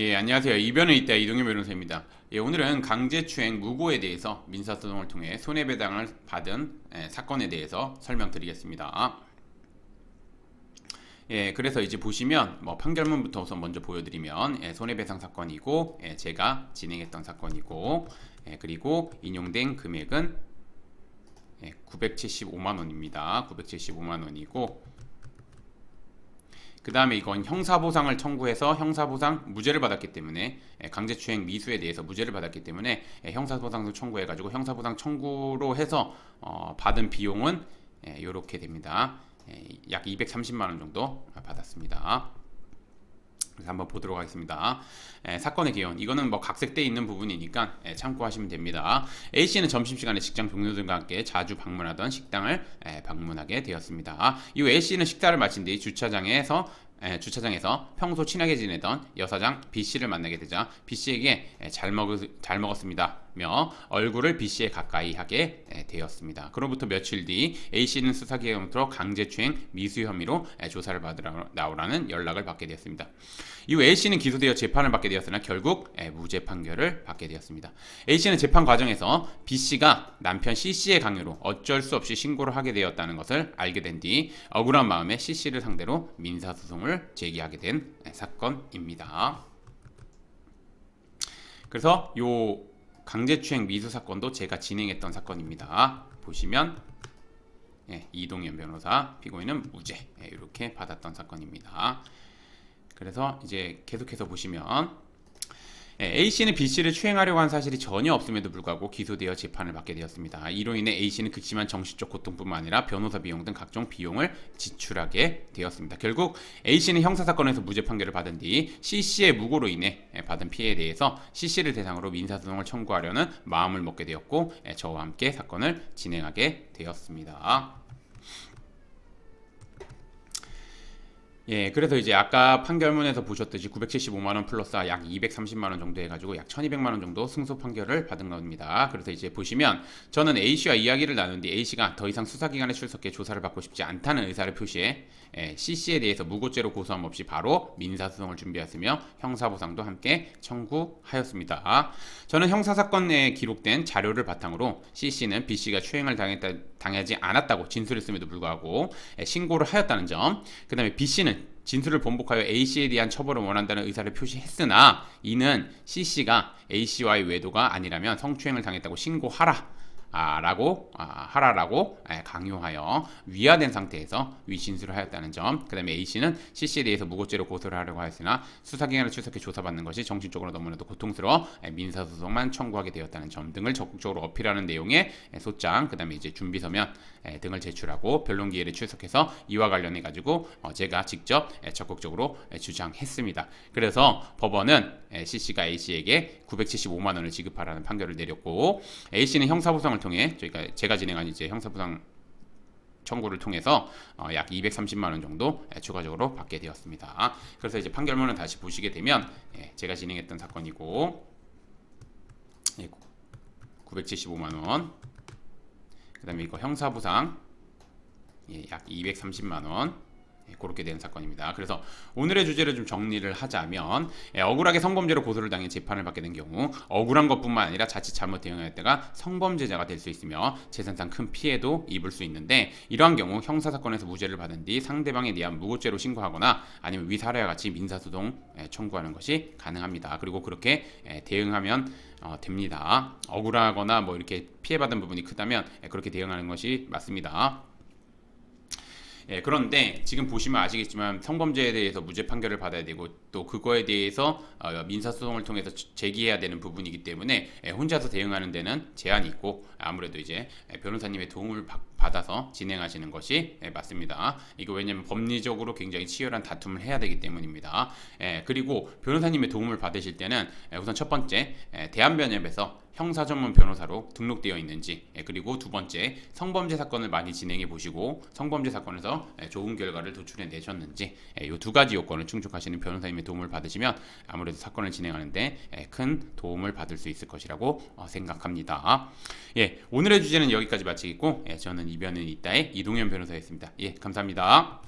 예, 안녕하세요. 이변은 있다 이동현 변호사입니다. 예, 오늘은 강제추행 무고에 대해서 민사소송을 통해 손해배상을 받은 예, 사건에 대해서 설명드리겠습니다. 예, 그래서 이제 보시면 뭐 판결문부터 우선 먼저 보여드리면 예, 손해배상 사건이고 예, 제가 진행했던 사건이고 예, 그리고 인용된 금액은 예, 975만 원입니다. 975만 원이고 그 다음에 이건 형사보상을 청구해서 형사보상 무죄를 받았기 때문에 예, 강제추행 미수에 대해서 무죄를 받았기 때문에 예, 형사보상도 청구해가지고 형사보상 청구로 해서 어, 받은 비용은 이렇게 됩니다. 예, 약 230만 원 정도 받았습니다. 그래서 한번 보도록 하겠습니다. 에, 사건의 개요. 이거는 뭐 각색돼 있는 부분이니까 에, 참고하시면 됩니다. A 씨는 점심시간에 직장 동료들과 함께 자주 방문하던 식당을 에, 방문하게 되었습니다. 이후 A 씨는 식사를 마친 뒤 주차장에서 에, 주차장에서 평소 친하게 지내던 여사장 B 씨를 만나게 되자 B 씨에게 에, 잘 먹, 잘 먹었습니다 며 얼굴을 B 씨에 가까이 하게 에, 되었습니다. 그로부터 며칠 뒤 A 씨는 수사기관으로 강제추행 미수 혐의로 에, 조사를 받으러 나오라는 연락을 받게 되었습니다. 이후 A 씨는 기소되어 재판을 받게 되었으나 결국 에, 무죄 판결을 받게 되었습니다. A 씨는 재판 과정에서 B 씨가 남편 C 씨의 강요로 어쩔 수 없이 신고를 하게 되었다는 것을 알게 된 뒤 억울한 마음에 C 씨를 상대로 민사 소송을 제기하게 된 에, 사건입니다. 그래서 요 강제추행 미수 사건도 제가 진행했던 사건입니다. 보시면 예, 이동현 변호사 피고인은 무죄 예, 이렇게 받았던 사건입니다. 그래서 이제 계속해서 보시면 예, A 씨는 B 씨를 추행하려고 한 사실이 전혀 없음에도 불구하고 기소되어 재판을 받게 되었습니다. 이로 인해 A 씨는 극심한 정신적 고통뿐만 아니라 변호사 비용 등 각종 비용을 지출하게 되었습니다. 결국 A 씨는 형사 사건에서 무죄 판결을 받은 뒤 C 씨의 무고로 인해 예, 받은 피해에 대해서 C 씨를 대상으로 민사소송을 청구하려는 마음을 먹게 되었고 예, 저와 함께 사건을 진행하게 되었습니다. 예, 그래서 이제 아까 판결문에서 보셨듯이 975만 원 플러스 약 230만 원 정도 해가지고 약 1,200만 원 정도 승소 판결을 받은 겁니다. 그래서 이제 보시면 저는 A 씨와 이야기를 나눈 뒤 A 씨가 더 이상 수사기관에 출석해 조사를 받고 싶지 않다는 의사를 표시해 예, C 씨에 대해서 무고죄로 고소함 없이 바로 민사소송을 준비했으며 형사보상도 함께 청구하였습니다. 저는 형사 사건에 기록된 자료를 바탕으로 C 씨는 B 씨가 추행을 당했다, 당하지 않았다고 진술했음에도 불구하고 예, 신고를 하였다는 점, 그 다음에 B 씨는 진술을 번복하여 A 씨에 대한 처벌을 원한다는 의사를 표시했으나 이는 C 씨가 A 씨와의 외도가 아니라면 성추행을 당했다고 신고하라. 아, 라고 아, 하라라고 예, 강요하여 위화된 상태에서 위진술을 하였다는 점. 그 다음에 A 씨는 C 씨에 대해서 무고죄로 고소를 하려고 하였으나 수사기관에 출석해 조사받는 것이 정신적으로 너무나도 고통스러워 예, 민사소송만 청구하게 되었다는 점 등을 적극적으로 어필하는 내용의 예, 소장, 그 다음에 이제 준비서면 예, 등을 제출하고 변론 기회를 출석해서 이와 관련해 가지고 어, 제가 직접 예, 적극적으로 예, 주장했습니다. 그래서 법원은 예, C 씨가 A 씨에게 975만 원을 지급하라는 판결을 내렸고 A 씨는 형사보상을 통해 저희가 제가 진행한 이제 형사보상 청구를 통해서 어, 약 230만 원 정도 예, 추가적으로 받게 되었습니다. 그래서 이제 판결문을 다시 보시게 되면 예, 제가 진행했던 사건이고 예, 975만 원. 그다음에 이거 형사보상 예, 약 230만 원. 예, 그렇게 된 사건입니다. 그래서 오늘의 주제를 좀 정리를 하자면 예, 억울하게 성범죄로 고소를 당해 재판을 받게 된 경우 억울한 것뿐만 아니라 자칫 잘못 대응하였다가 성범죄자가 될 수 있으며 재산상 큰 피해도 입을 수 있는데 이러한 경우 형사 사건에서 무죄를 받은 뒤 상대방에 대한 무고죄로 신고하거나 아니면 위사례와 같이 민사소송 예, 청구하는 것이 가능합니다. 그리고 그렇게 예, 대응하면 어, 됩니다. 억울하거나 뭐 이렇게 피해받은 부분이 크다면 예, 그렇게 대응하는 것이 맞습니다. 예, 그런데 지금 보시면 아시겠지만 성범죄에 대해서 무죄 판결을 받아야 되고 또 그거에 대해서 어, 민사소송을 통해서 제기해야 되는 부분이기 때문에 예, 혼자서 대응하는 데는 제한이 있고 아무래도 이제 예, 변호사님의 도움을 받, 받아서 진행하시는 것이 예, 맞습니다. 이거 왜냐하면 법리적으로 굉장히 치열한 다툼을 해야 되기 때문입니다. 예, 그리고 변호사님의 도움을 받으실 때는 예, 우선 첫 번째 예, 대한변협에서 형사 전문 변호사로 등록되어 있는지 예, 그리고 두 번째 성범죄 사건을 많이 진행해 보시고 성범죄 사건에서 예, 좋은 결과를 도출해 내셨는지 이 두 가지 요건을 충족하시는 변호사님의 도움을 받으시면 아무래도 사건을 진행하는데 예, 큰 도움을 받을 수 있을 것이라고 어, 생각합니다. 예, 오늘의 주제는 여기까지 마치겠고 예, 저는 이변은 이따의 이동현 변호사였습니다. 예, 감사합니다.